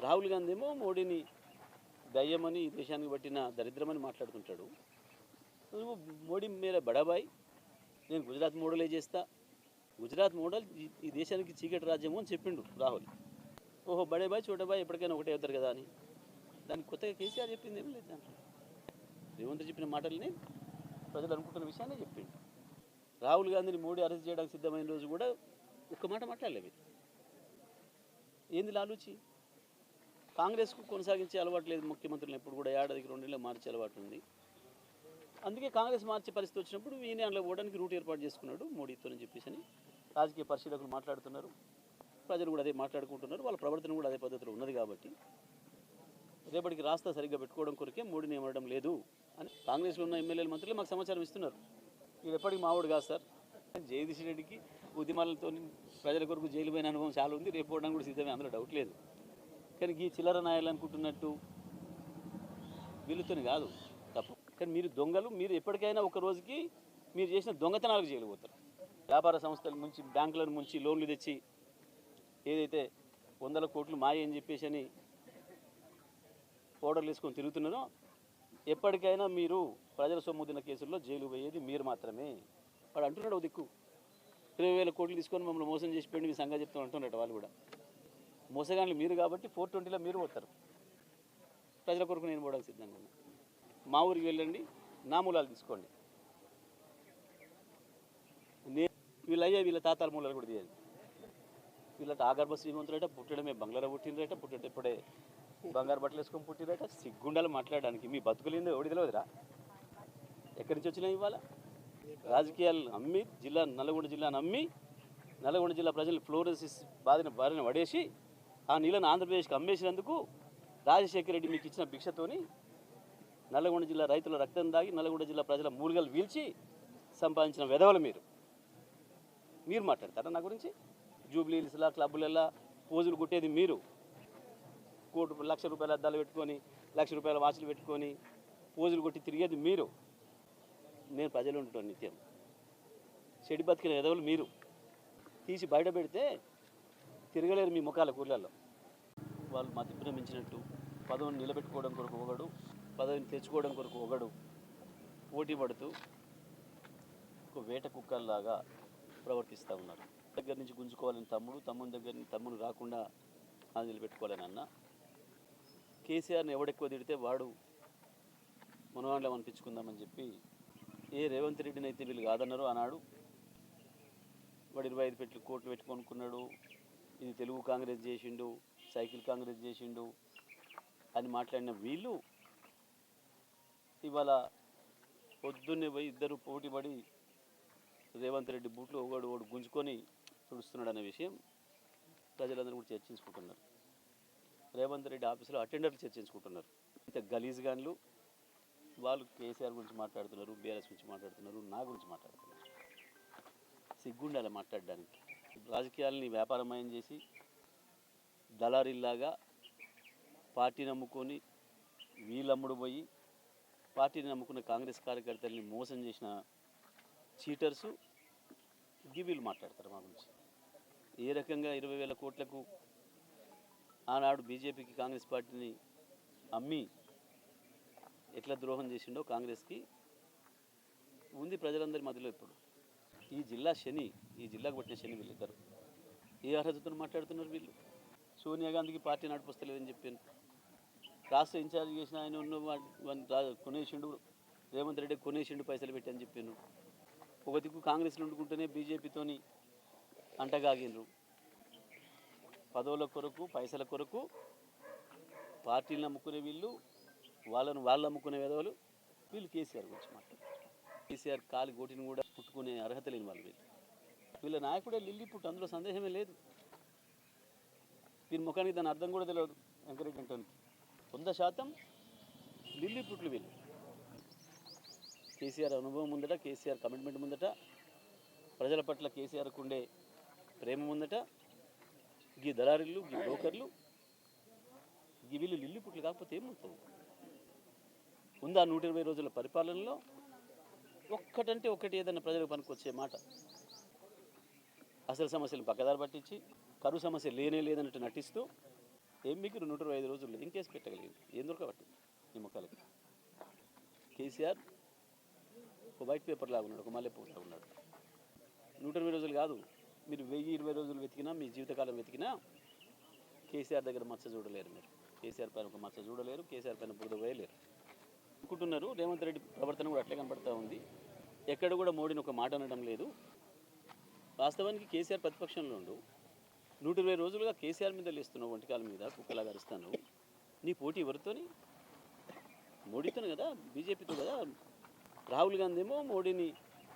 రాహుల్ గాంధీ ఏమో మోడీని దయ్యమని ఈ దేశానికి పట్టిన దరిద్రమని మాట్లాడుకుంటాడు. నువ్వు మోడీ మీరే బడాబాయ్ నేను గుజరాత్ మోడలే చేస్తా. గుజరాత్ మోడల్ ఈ- దేశానికి చీకటి రాజ్యము అని చెప్పిండు రాహుల్. ఓహో బడేబాయ్ చోటబాయ్ ఎప్పటికైనా ఒకటే అవుతారు కదా అని. దానికి కొత్తగా కేసీఆర్ చెప్పింది ఏం లేదు దాంట్లో. రేవంత్ చెప్పిన మాటల్ని ప్రజలు అనుకుంటున్న విషయాన్ని చెప్పిండు. రాహుల్ గాంధీని మోడీ అరెస్ట్ చేయడానికి సిద్ధమైన రోజు కూడా ఒక్క మాట మాట్లాడలేదు. ఏంది లాలూచి? కాంగ్రెస్కు కొనసాగించే అలవాటు లేదు ముఖ్యమంత్రులు ఎప్పుడు కూడా. ఏడాదికి రెండేళ్ళు మార్చే అలవాటు ఉంది. అందుకే కాంగ్రెస్ మార్చే పరిస్థితి వచ్చినప్పుడు ఈయన అందులో పోవడానికి రూట్ ఏర్పాటు చేసుకున్నాడు మోడీతోనని చెప్పేసి అని రాజకీయ పరిశీలకులు మాట్లాడుతున్నారు. ప్రజలు కూడా అదే మాట్లాడుకుంటున్నారు. వాళ్ళ ప్రవర్తన కూడా అదే పద్ధతిలో ఉన్నది కాబట్టి రేపటికి రాస్తా సరిగ్గా పెట్టుకోవడం కొరకే మోడీని ఏమనడం లేదు అని కాంగ్రెస్లో ఉన్న ఎమ్మెల్యేల మంత్రులు మాకు సమాచారం ఇస్తున్నారు. ఇది ఎప్పటికి మావాడు కాదు సార్. జగదీష్ రెడ్డికి ఉద్యమాలతో ప్రజల కొరకు జైలు పోయిన అనుభవం చాలా ఉంది. రేపు పోవడం కూడా సిద్ధమే అందులో డౌట్ లేదు. కానీ ఈ చిల్లర నాయాలు అనుకుంటున్నట్టు వీళ్ళతోని కాదు తప్పు. కానీ మీరు దొంగలు మీరు ఎప్పటికైనా ఒక రోజుకి మీరు చేసిన దొంగతనాలకు జైలు పోతారు. వ్యాపార సంస్థల నుంచి బ్యాంకుల నుంచి లోన్లు తెచ్చి ఏదైతే వందల కోట్లు మాయ అని చెప్పేసి అని ఓడర్లు వేసుకొని తిరుగుతున్నారో ఎప్పటికైనా మీరు ప్రజల సొమ్ముదిన కేసుల్లో జైలు పోయేది మీరు మాత్రమే. వాడు అంటున్నాడు దిక్కు. ఇరవై వేల కోట్లు తీసుకొని మమ్మల్ని మోసం చేసి పెండి మీ సంగతి చెప్తాను అంటున్నట్టు వాళ్ళు కూడా. మోసగాళ్ళు మీరు కాబట్టి ఫోర్ ట్వంటీలో మీరు పోతారు. ప్రజల కొరకు నేను పోవడానికి సిద్ధంగా ఉన్నా. మా ఊరికి వెళ్ళండి నా మూలాలు తీసుకోండి. నేను వీళ్ళు అయ్యా వీళ్ళ తాతాల మూలాలు కూడా తీయాలి. వీళ్ళ ఆగర్భ శ్రీమంతుడట పుట్టడమే బంగ్లాలో పుట్టినరట పుట్టడం ఇప్పుడే బంగారు బట్టలు వేసుకొని పుట్టిరట సిగ్గుండాలు మాట్లాడడానికి. మీ బతుకులేందో ఎవడి తెలియదురా ఎక్కడి నుంచి వచ్చినా ఇవాళ? రాజకీయాలు అమ్మి జిల్లా నల్గొండ జిల్లాను అమ్మి నల్గొండ జిల్లా ప్రజలు ఫ్లోరోసిస్ బాధిన బారిన పడేసి ఆ నీళ్ళను ఆంధ్రప్రదేశ్కి అమ్మేసినందుకు రాజశేఖర రెడ్డి మీకు ఇచ్చిన భిక్షతోని నల్లగొండ జిల్లా రైతుల రక్తం దాగి నల్లగొండ జిల్లా ప్రజల మూలిగలు వీల్చి సంపాదించిన వెధవలు మీరు. మీరు మాట్లాడతారా నా గురించి? జూబ్లీస్లా క్లబ్బులల్లా పోజులు కొట్టేది మీరు. కోటి లక్ష రూపాయల అద్దాలు పెట్టుకొని లక్ష రూపాయల వాచ్లు పెట్టుకొని పోజులు కొట్టి తిరిగేది మీరు. నేను ప్రజలు ఉంటాను నిత్యం. చెడి బతికిన ఎదవలు మీరు. తీసి బయట పెడితే తిరగలేరు మీ ముఖాల కూర్లలో వాళ్ళు మతి భ్రమించినట్టు పదవిని నిలబెట్టుకోవడం కొరకు ఒకడు పదవిని తెచ్చుకోవడం కొరకు ఒకడు పోటీ పడుతూ ఒక వేట కుక్కల్లాగా ప్రవర్తిస్తూ ఉన్నారు. దగ్గర నుంచి గుంజుకోవాలని తమ్ముడు తమ్ముని దగ్గర నుంచి తమ్ముడు రాకుండా అది నిలబెట్టుకోవాలని అన్న. కేసీఆర్ని ఎవడెక్కువ తిడితే వాడు మనవాళ్ళం అనిపించుకుందామని చెప్పి ఏ రేవంత్ రెడ్డిని అయితే వీళ్ళు కాదన్నారు ఆనాడు వాడు ఇరవై ఐదు పెట్లు కోట్లు పెట్టుకొనుకున్నాడు ఇది తెలుగు కాంగ్రెస్ చేసిండు సైకిల్ కాంగ్రెస్ చేసిండు అని మాట్లాడిన వీళ్ళు ఇవాళ పొద్దున్నే పోయి ఇద్దరు పోటీపడి రేవంత్ రెడ్డి బూట్లు ఒకడు ఒకడు గుంజుకొని తుడుస్తున్నాడు అనే విషయం ప్రజలందరూ కూడా చర్చించుకుంటున్నారు. రేవంత్ రెడ్డి ఆఫీసులో అటెండర్లు చర్చించుకుంటున్నారు. ఇంత గలీజ్ గాన్లు వాళ్ళు కేసీఆర్ గురించి మాట్లాడుతున్నారు బీఆర్ఎస్ గురించి మాట్లాడుతున్నారు నా గురించి మాట్లాడుతున్నారు. సిగ్గుండాలి మాట్లాడడానికి. రాజకీయాలని వ్యాపారమయం చేసి దళారీల్లాగా పార్టీని నమ్ముకొని వీళ్ళమ్ముడు పోయి పార్టీని నమ్ముకున్న కాంగ్రెస్ కార్యకర్తల్ని మోసం చేసిన చీటర్సు గివీలు మాట్లాడతారు మా గురించి. ఏ రకంగా ఇరవై వేల కోట్లకు ఆనాడు బీజేపీకి కాంగ్రెస్ పార్టీని అమ్మి ఎట్లా ద్రోహం చేసిండో కాంగ్రెస్కి ఉంది ప్రజలందరి మధ్యలో ఇప్పుడు. ఈ జిల్లా శని ఈ జిల్లాకు పట్టిన శని వీళ్ళిద్దరు. ఏ అర్హతతో మాట్లాడుతున్నారు వీళ్ళు? సోనియా గాంధీకి పార్టీ నడిపిస్తలేదని చెప్పాను. రాష్ట్ర ఇన్ఛార్జ్ చేసిన ఆయన ఉన్న కొనేసిండు రేవంత్ రెడ్డి కొనేసిండు పైసలు పెట్టని చెప్పాను. ఒక దిక్కు కాంగ్రెస్లో ఉండుకుంటేనే బీజేపీతోని అంటగాగినరు పదవుల కొరకు పైసల కొరకు పార్టీలు నమ్ముకునే వీళ్ళు వాళ్ళను వాళ్ళు నమ్ముకునే విధవలు వీళ్ళు కేసీఆర్ గురించి మాట్లాడారు కేసీఆర్ కాలి గోటిని కూడా పుట్టుకునే అర్హత లేని వాళ్ళు వీళ్ళు. వీళ్ళ నాయకుడే లిల్లిపుట్టు అందులో సందేహమే లేదు. దీని ముఖానికి దాని అర్థం కూడా తెలియదు వెంకరెడ్డి అంటానికి వంద శాతం లిల్లీ పుట్లు వీళ్ళు. కేసీఆర్ అనుభవం ముందట కేసీఆర్ కమిట్మెంట్ ముందట ప్రజల పట్ల కేసీఆర్కు ఉండే ప్రేమ ముందట గీ దళారీలు గీ బ్రోకర్లు గీ వీళ్ళు లిల్లి పుట్లు కాకపోతే ఏమవుతుంది ఉందా నూట ఇరవై రోజుల పరిపాలనలో? ఒక్కటంటే ఒక్కటి ఏదైనా ప్రజలకు పనికొచ్చే మాట. అసలు సమస్యలు పక్కదారి పట్టించి కరువు సమస్య లేనే లేదన్నట్టు నటిస్తూ ఏం మీకు నూట ఇరవై ఐదు రోజులు ఇంకేసి పెట్టగలిగింది? ఏం దొరకబట్టి? ఈ మొక్కలకి కేసీఆర్ ఒక వైట్ పేపర్లాగా ఉన్నాడు ఒక మల్లెపూ లాగా ఉన్నాడు. నూట ఇరవై రోజులు కాదు మీరు వెయ్యి ఇరవై రోజులు వెతికినా మీ జీవితకాలం వెతికినా కేసీఆర్ దగ్గర మచ్చ చూడలేరు మీరు. కేసీఆర్ పైన ఒక మచ్చ చూడలేరు కేసీఆర్ పైన బురద వేయలేరు అనుకుంటున్నారు. రేవంత్ రెడ్డి ప్రవర్తన కూడా అట్లే కనపడతా ఉంది. ఎక్కడ కూడా మోడీని ఒక మాట అనడం లేదు. వాస్తవానికి కేసీఆర్ ప్రతిపక్షంలో ఉండు. నూట ఇరవై రోజులుగా కేసీఆర్ మీద లేస్తున్నావు వంటకాల మీద కుక్కలాగా గరుస్తాను నీ పోటీ ఎవరితోని? మోడీతోనే కదా బీజేపీతో కదా. రాహుల్ గాంధీ ఏమో మోడీని